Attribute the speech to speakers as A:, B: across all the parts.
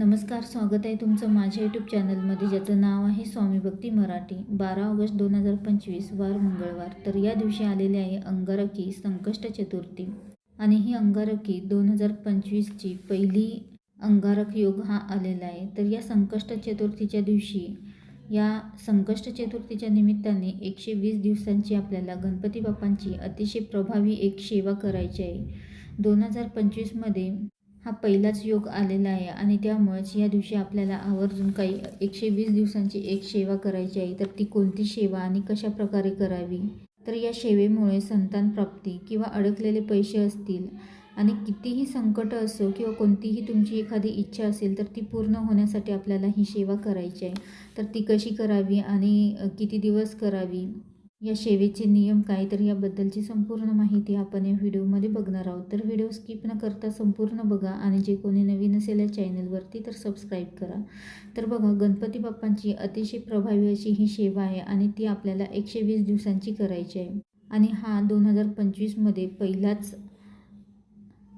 A: नमस्कार स्वागत आहे तुमचं माझ्या यूट्यूब चॅनलमध्ये ज्याचं नाव आहे स्वामी भक्ती मराठी. बारा ऑगस्ट दोन हजार पंचवीस वार मंगळवार. तर या दिवशी आलेले आहे अंगारकी संकष्ट चतुर्थी. आणि ही अंगारकी दोन हजार पंचवीसची पहिली अंगारक योग हा आलेला आहे. तर या संकष्ट चतुर्थीच्या दिवशी या संकष्ट चतुर्थीच्या निमित्ताने एकशे वीस दिवसांची आपल्याला गणपती बाप्पांची अतिशय प्रभावी एक सेवा करायची आहे. दोन हजार पंचवीसमध्ये हा पहिलाच योग आलेला आहे आणि त्यामुळेच या दिवशी आपल्याला आवर्जून काही एकशे वीस दिवसांची एक सेवा करायची आहे. तर ती कोणती सेवा आणि कशा प्रकारे करावी? तर या सेवेमुळे संतान प्राप्ती किंवा अडकलेले पैसे असतील आणि कितीही संकट असो किंवा कोणतीही तुमची एखादी इच्छा असेल तर ती पूर्ण होण्यासाठी आपल्याला ही सेवा करायची आहे. तर ती कशी करावी आणि किती दिवस करावी? या सेवेचे नियम काय तर याबद्दलची संपूर्ण माहिती आपण या व्हिडिओमध्ये बघणार आहोत. तर व्हिडिओ स्किप न करता संपूर्ण बघा आणि जे कोणी नवीन असेल या चॅनलवरती तर सबस्क्राईब करा. तर बघा गणपती बाप्पांची अतिशय प्रभावी अशी ही सेवा आहे आणि ती आपल्याला एकशे वीस दिवसांची करायची आहे. आणि हा दोन हजार पंचवीसमध्ये पहिलाच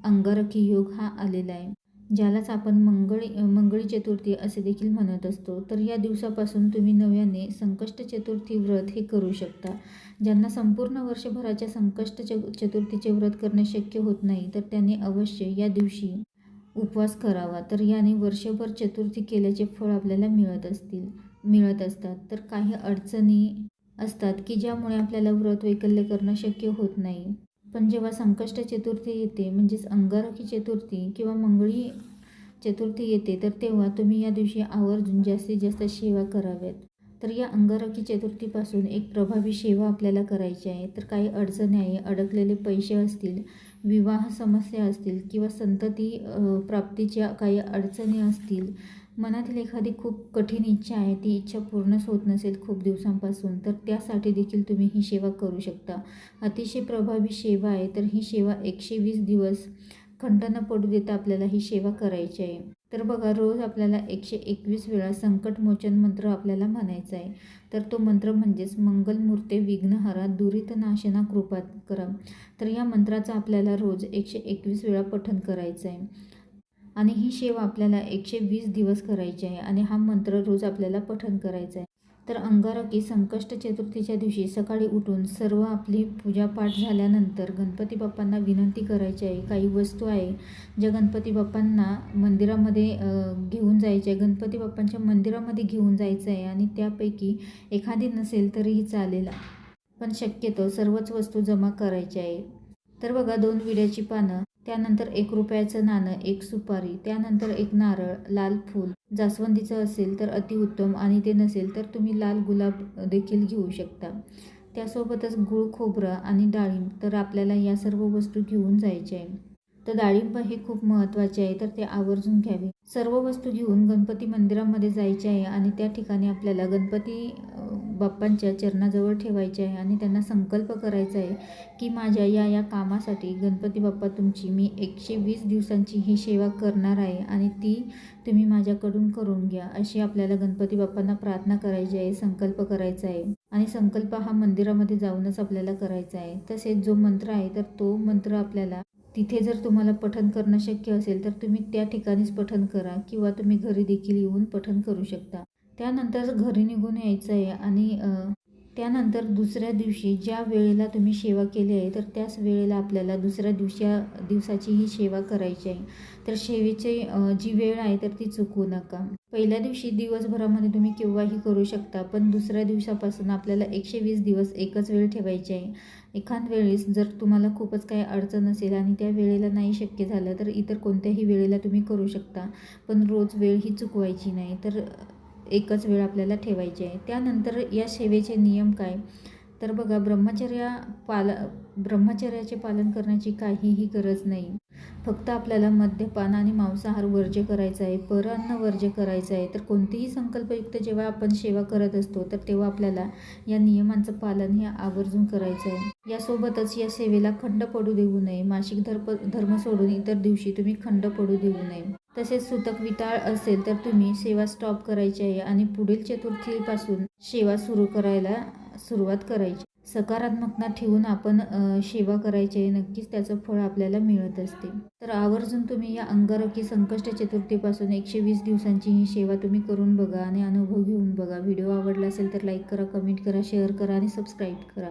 A: अंगारकी योग हा आलेला आहे. ज्यालाच आपण मंगळी मंगळी चतुर्थी असे देखील म्हणत असतो तर या दिवसापासून तुम्ही नव्याने संकष्ट चतुर्थी व्रत हे करू शकता. ज्यांना संपूर्ण वर्षभराच्या संकष्ट च चतुर्थीचे व्रत करणे शक्य होत नाही तर त्यांनी अवश्य या दिवशी उपवास करावा. तर याने वर्षभर चतुर्थी केल्याचे फळ आपल्याला मिळत असतील मिळत असतात. तर काही अडचणी असतात की ज्यामुळे आपल्याला व्रत वैकल्य करणं शक्य होत नाही. पण जेव्हा संकष्ट चतुर्थी येते म्हणजेच अंगारकी चतुर्थी किंवा मंगळी चतुर्थी येते तर तेव्हा तुम्ही या दिवशी आवर्जून जास्तीत जास्त सेवा कराव्यात. तर या अंगारकी चतुर्थीपासून एक प्रभावी सेवा आपल्याला करायची आहे. तर काही अडचणी आहे अडकलेले पैसे असतील विवाह समस्या असतील किंवा संतती प्राप्तीच्या काही अडचणी असतील मनातील एखादी खूप कठीण इच्छा आहे ती इच्छा पूर्णच होत नसेल खूप दिवसांपासून तर त्यासाठी देखील तुम्ही ही सेवा करू शकता. अतिशय प्रभावी सेवा आहे तर ही सेवा एकशे वीस दिवस खंड न पडू देता आपल्याला ही सेवा करायची आहे. तर बघा रोज आपल्याला एकशे एकवीस वेळा संकटमोचन मंत्र आपल्याला म्हणायचा आहे. तर तो मंत्र म्हणजेच मंगलमूर्ते विघ्नहरा दुरित नाशना कृपात करा. तर या मंत्राचा आपल्याला रोज एकशे एकवीस वेळा पठन करायचं आहे. आणि ही सेवा आपल्याला एकशे वीस दिवस करायची आहे आणि हा मंत्र रोज आपल्याला पठण करायचा आहे. तर अंगारकी संकष्ट चतुर्थीच्या दिवशी सकाळी उठून सर्व आपली पूजापाठ झाल्यानंतर गणपती बाप्पांना विनंती करायची आहे. काही वस्तू आहे ज्या गणपती बाप्पांना मंदिरामध्ये घेऊन जायचे आहे. गणपती बाप्पांच्या मंदिरामध्ये घेऊन जायचं आहे आणि त्यापैकी एखादी नसेल तरीही चालेल. पण शक्यतो सर्वच वस्तू जमा करायच्या आहे. तर बघा दोन विड्याची पानं. त्यानंतर एक रुपयाचं नाणं एक सुपारी त्यानंतर एक नारळ लाल फूल. जास्वंदीचं असेल तर अतिउत्तम आणि ते नसेल तर तुम्ही लाल गुलाब देखील घेऊ शकता. त्यासोबतच गूळ खोबरं आणि डाळिंब तर आपल्याला या सर्व वस्तू घेऊन जायच्या आहे तर डाळिंब हे खूप महत्त्वाचे आहे तर ते आवर्जून घ्यावे. सर्व वस्तू घेऊन गणपती मंदिरामध्ये जायचे आहे आणि त्या ठिकाणी आपल्याला गणपती बाप्पांच्या चरणाजवळ ठेवायचे आहे आणि त्यांना संकल्प करायचा आहे की माझ्या या या कामासाठी गणपती बाप्पा तुमची मी एकशे वीस दिवसांची ही सेवा करणार आहे आणि ती तुम्ही माझ्याकडून करून घ्या अशी आपल्याला गणपती बाप्पांना प्रार्थना करायची आहे संकल्प करायचा आहे. आणि संकल्प हा मंदिरामध्ये जाऊनच आपल्याला करायचा आहे. तसेच जो मंत्र आहे तर तो मंत्र आपल्याला तिथे जर तुम्हाला पठन करणं शक्य असेल तर तुम्ही त्या ठिकाणीच पठन करा किंवा तुम्ही घरी देखील येऊन पठन करू शकता. त्यानंतर घरी निघून यायचं आहे आणि त्यानंतर दुसऱ्या दिवशी ज्या वेळेला तुम्ही सेवा केली आहे तर त्याच वेळेला आपल्याला दुसऱ्या दिवशी दिवसाची ही सेवा करायची आहे. तर सेवेची जी वेळ आहे तर ती चुकवू नका. पहिल्या दिवशी दिवसभरामध्ये तुम्ही केव्हाही करू शकता पण दुसऱ्या दिवसापासून आपल्याला एकशे वीस दिवस एकच वेळ ठेवायची आहे. एखाद वेळेस जर तुम्हाला खूपच काही अडचण असेल आणि त्या वेळेला नाही शक्य झालं तर इतर कोणत्याही वेळेला तुम्ही करू शकता पण रोज वेळ ही चुकवायची नाही. तर एकच वेळ आपल्याला ठेवायची आहे. त्यानंतर या सेवेचे नियम काय? तर बघा ब्रह्मचर्या पाल ब्रह्मचर्याचे पालन करण्याची काहीही गरज नाही. फक्त आपल्याला मद्यपान आणि मांसाहार वर्ज्य करायचा आहे परान्न वर्ज्य करायचं आहे. तर कोणतीही संकल्पयुक्त जेव्हा आपण सेवा करत असतो तर तेव्हा आपल्याला या नियमांचं पालन हे आवर्जून करायचं आहे. यासोबतच या सेवेला खंड पडू देऊ नये. मासिक धर्म धर्म सोडून इतर दिवशी तुम्ही खंड पडू देऊ नये. तसेच सुतक विटाळ असेल तर तुम्ही सेवा स्टॉप करायची आहे आणि पुढील चतुर्थीपासून सेवा सुरू करायला सुरुवात करायची. सकारात्मकता ठेवून आपण सेवा करायची आहे. नक्कीच त्याचं फळ आपल्याला मिळत असते. तर आवर्जून तुम्ही या अंगारकी संकष्ट चतुर्थीपासून एकशे वीस दिवसांची ही सेवा तुम्ही करून बघा आणि अनुभव घेऊन बघा. व्हिडिओ आवडला असेल तर लाईक करा कमेंट करा शेअर करा आणि सबस्क्राईब करा.